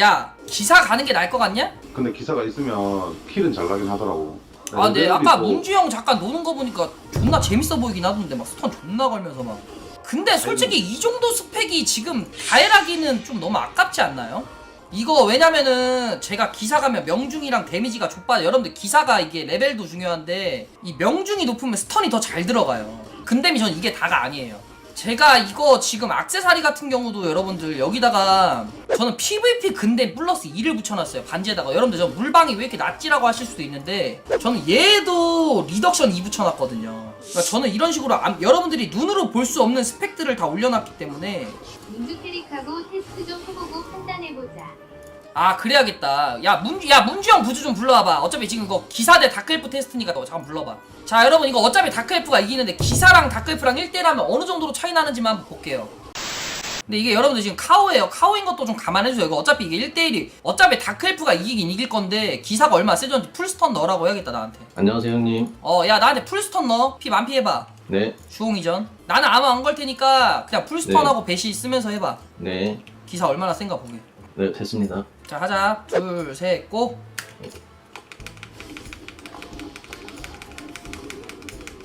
야 기사 가는 게 나을 것 같냐? 근데 기사가 있으면 킬은 잘 나긴 하더라고. 아 근데 레벨이 아까 또- 문주 형 잠깐 노는 거 보니까 존나 재밌어 보이긴 하던데 막 스턴 존나 걸면서 막 근데 솔직히 이 정도 스펙이 지금 다이라기는 좀 너무 아깝지 않나요? 이거 왜냐면은 제가 기사 가면 명중이랑 데미지가 좁아 여러분들 기사가 이게 레벨도 중요한데 이 명중이 높으면 스턴이 더 잘 들어가요 근데미 전 이게 다가 아니에요 제가 이거 지금 악세사리 같은 경우도 여러분들 여기다가 저는 PVP 근대 플러스 2를 붙여놨어요 반지에다가 여러분들 저 물방이 왜 이렇게 낫지라고 하실 수도 있는데 저는 얘도 리덕션 2 붙여놨거든요 그러니까 저는 이런 식으로 암- 여러분들이 눈으로 볼 수 없는 스펙들을 다 올려놨기 때문에 문주 캐릭하고 테스트 좀 해보고 판단해보자. 아 그래야겠다. 야 문주 야 문주 형 부주 좀 불러와봐. 어차피 지금 이거 기사 대 다크엘프 테스트니까 너 잠깐 불러봐. 자 여러분 이거 어차피 다크엘프가 이기는데 기사랑 다크엘프랑 1대1하면 어느 정도로 차이 나는지만 한번 볼게요. 근데 이게 여러분들 지금 카오예요. 카오인 것도 좀 감안해주세요. 이거 어차피 이게 1대1이 어차피 다크엘프가 이기긴 이길 건데 기사가 얼마 세졌는지 풀스턴 넣으라고 해야겠다 나한테. 안녕하세요 형님. 어 야 나한테 풀스턴 넣어. 피 만피 해봐. 네, 주홍 이전. 나는 아마 안 걸 테니까 그냥 풀스턴하고 네. 배시 쓰면서 해봐. 네, 기사 얼마나 센가 보게 네 됐습니다. 자 하자 둘셋고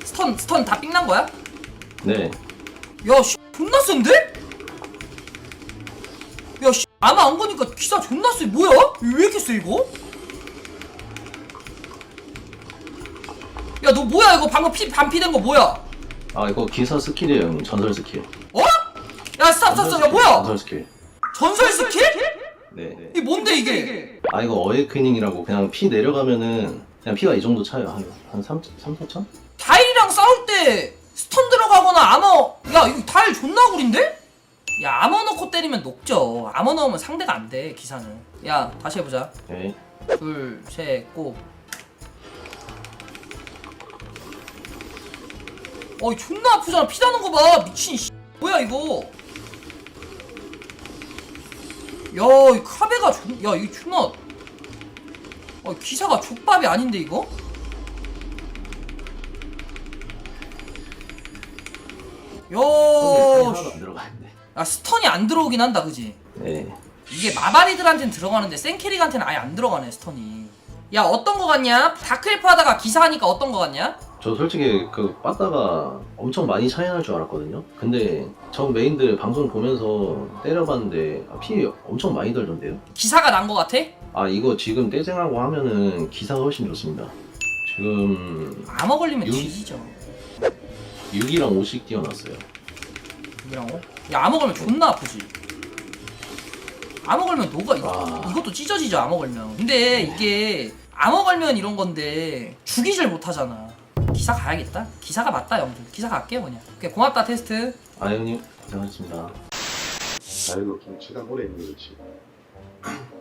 스턴 스턴 다 삥난 거야? 네, 야 씨, 존나 센데? 야 씨, 아마 안 거니까 기사 존나 세 뭐야? 왜 이렇게 세 이거? 야 너 뭐야 이거 방금 피 반피된 거 뭐야? 아 이거 기사 스킬이에요. 전설 스킬. 어? 야 스탑 스탑 스탑 야 뭐야? 전설 스킬. 전설 스킬? 네. 이게 뭔데 이게? 아 이거 어웨이크닝이라고 그냥 피 내려가면은 그냥 피가 이 정도 차요. 한 한 3, 3, 4천? 다일이랑 싸울 때 스턴 들어가거나 아머 야 이거 다일 존나 구린데? 야 아머 넣고 때리면 녹죠 아머 넣으면 상대가 안 돼 기사는 야 다시 해보자 네. 둘 셋 고 어이 존나 아프잖아 피 나는 거 봐 미친 씨 뭐야 이거 야이 카베가 존 야 이거 존나 어 기사가 족밥이 아닌데 이거? 야. 아 스턴이 안 들어오긴 한다, 그지? 네. 이게 마바리들한테는 들어가는데 생캐릭한테는 아예 안 들어가네 스턴이. 야 어떤 거 같냐? 다크엘프 하다가 기사하니까 어떤 거 같냐? 저 솔직히 그 빠따가 엄청 많이 차이 날 줄 알았거든요. 근데 전 메인들 방송 보면서 때려봤는데 아, 피 엄청 많이 들던데요. 기사가 난거 같아? 아 이거 지금 떼쟁하고 하면은 기사가 훨씬 좋습니다. 지금 암호 걸리면 유- 뒤지죠. 6이랑 5씩 띄워놨어요. 이라고? 야 암호 걸면 존나 아프지. 암호 걸면 녹아. 이- 와. 이것도 찢어지죠 암호 걸면. 근데 이게 암호 걸면 이런 건데 죽이질 못하잖아. 기사 가야겠다. 기사가 맞다 형들. 기사 갈게요 그냥. 오케이 고맙다 테스트. 아 형님 고생하셨습니다. 자일로 좀 치단 오래 있는 거지.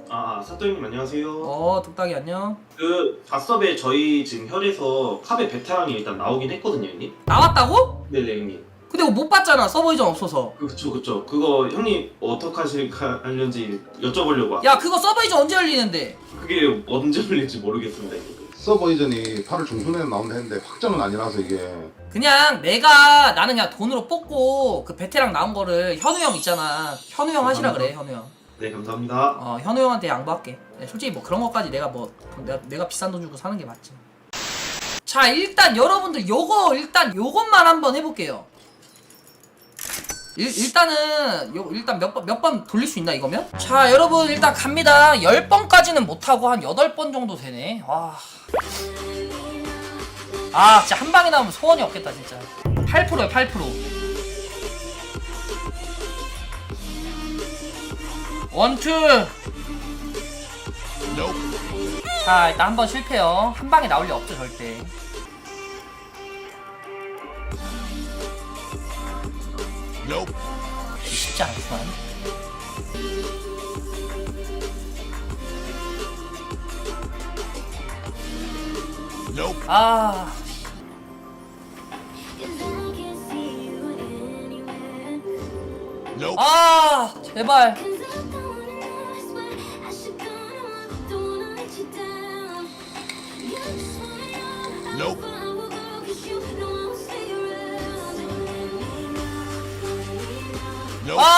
아, 사또님 안녕하세요. 어 뚝딱이 안녕. 그 닷섭에 저희 지금 혈에서 카베 베테랑이 일단 나오긴 했거든요, 형님. 나왔다고? 네네, 형님. 근데 못 봤잖아 서버 이전 없어서. 그, 그쵸, 그쵸. 그거 형님 어떻게 하실까 하는지 여쭤보려고. 야 그거 서버 이전 언제 열리는데? 그게 언제 올릴지 모르겠습니다. 형님. 서버 이전이 8월 중순에 나온다 했는데 확정은 아니라서 이게 그냥 내가 나는 그냥 돈으로 뽑고 그 베테랑 나온 거를 현우 형 있잖아. 현우 형 하시라 그래 현우 형. 네, 감사합니다. 어 현우 형한테 양보할게. 네, 솔직히 뭐 그런 것까지 내가 뭐 내가, 내가 비싼 돈 주고 사는 게 맞지. 자 일단 여러분들 요거 일단 요것만 한번 해볼게요. 일, 일단은 요 일단 몇 번 몇 번 돌릴 수 있나 이거면? 자 여러분 일단 갑니다. 10번까지는 못하고 한 8번 정도 되네. 와. 아 진짜 한 방에 나오면 소원이 없겠다 진짜. 8%야 8%. 원투. 자 일단 한 번 실패요. 한 방에 나올 리 없죠 절대. 쉽지 않구만. 아. 아 제발 아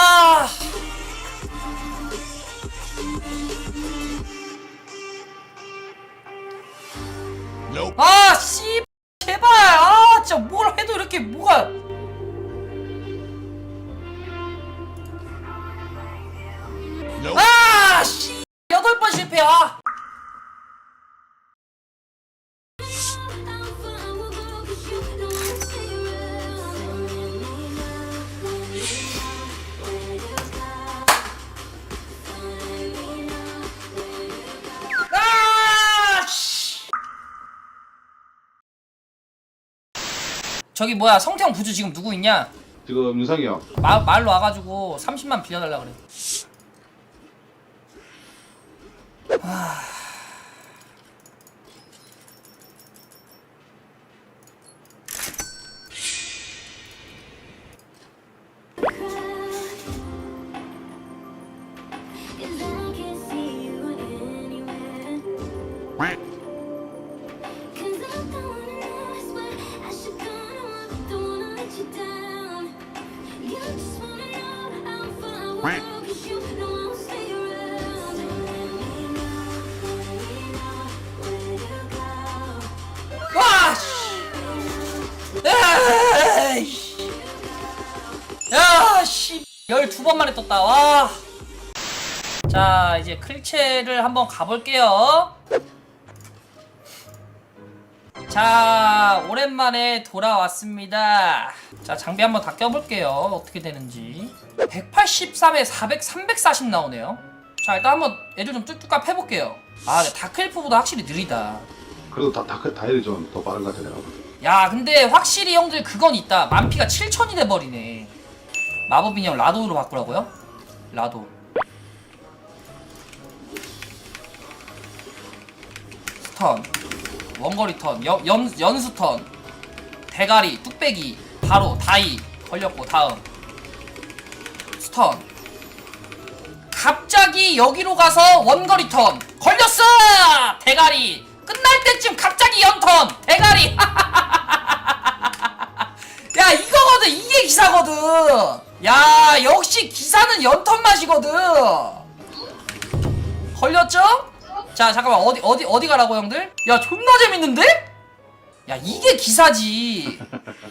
저기 뭐야 성태형 부주 지금 누구 있냐? 지금 윤상이 형 마, 말로 와가지고 30만 빌려달라 그래. 와 씨. 에이. 야 씨. 12번 만에 떴다. 와. 자, 이제 클체를 한번 가볼게요. 자, 오랜만에 돌아왔습니다. 자, 장비 한번 다 껴볼게요. 어떻게 되는지. 183에 400, 340 나오네요. 자, 일단 한번 애들 좀 뚝뚝 해볼게요. 아, 다크엘프보다 확실히 느리다. 그래도 다 다크 다이를 좀더 빠른 것 같아 내가 야 근데 확실히 형들 그건 있다 만피가 7천이 돼버리네 마법 인형 라도로 바꾸라고요? 라도 스턴 원거리 턴 연, 연, 연수 턴 대가리 뚝배기 바로 다이 걸렸고 다음. 스턴. 갑자기 여기로 가서 원거리 턴 걸렸어! 대가리. 끝날 때쯤 갑자기 연턴. 대가리. 야 이거거든. 이게 기사거든. 야 역시 기사는 연턴 맛이거든. 걸렸죠? 자 잠깐만 어디 어디 어디 가라고 형들? 야 존나 재밌는데? 야 이게 기사지